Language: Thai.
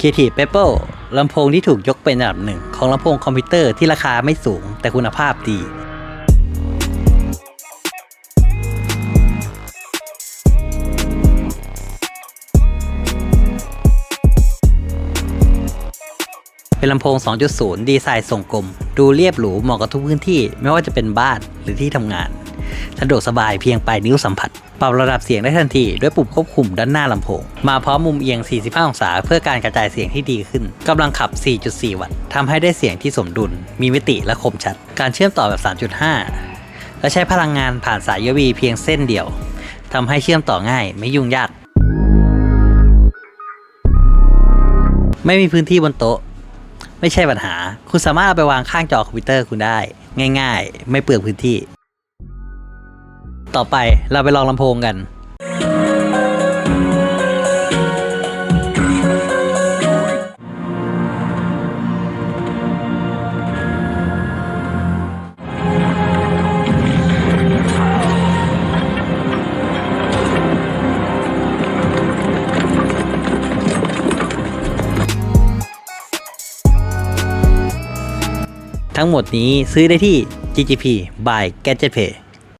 Creative Pebble ลำโพงที่ถูกยกเป็นอันดับหนึ่งของลำโพงคอมพิวเตอร์ที่ราคาไม่สูงแต่คุณภาพดี เป็นลำโพง 2.0 ดีไซน์ทรงกลม ดูเรียบหรูเหมาะกับทุกพื้นที่ ไม่ว่าจะเป็นบ้านหรือที่ทำงาน สะดวกสบายเพียงปลายนิ้วสัมผัส ปรับระดับเสียงได้ทันทีด้วยปุ่มควบคุมด้านหน้าลำโพง มาพร้อมมุมเอียง 45 องศา เพื่อการกระจายเสียงที่ดีขึ้นกำลังขับ 4.4 วัตต์ทำให้ได้เสียงที่สมดุล มีมิติและคมชัด การเชื่อมต่อแบบ 3.5 และใช้พลังงานผ่านสาย USB เพียงเส้นเดียวทำให้เชื่อมต่อง่ายไม่ยุ่งยาก ไม่มีพื้นที่บนโต๊ะ ไม่ใช่ปัญหา คุณสามารถเอาไปวางข้างจอคอมพิวเตอร์คุณได้ ง่าย ๆ ไม่เปลืองพื้นที่ ต่อไปเราไปลองลำโพงกันทั้งหมดนี้ซื้อได้ที่ GGP by Gadget Pay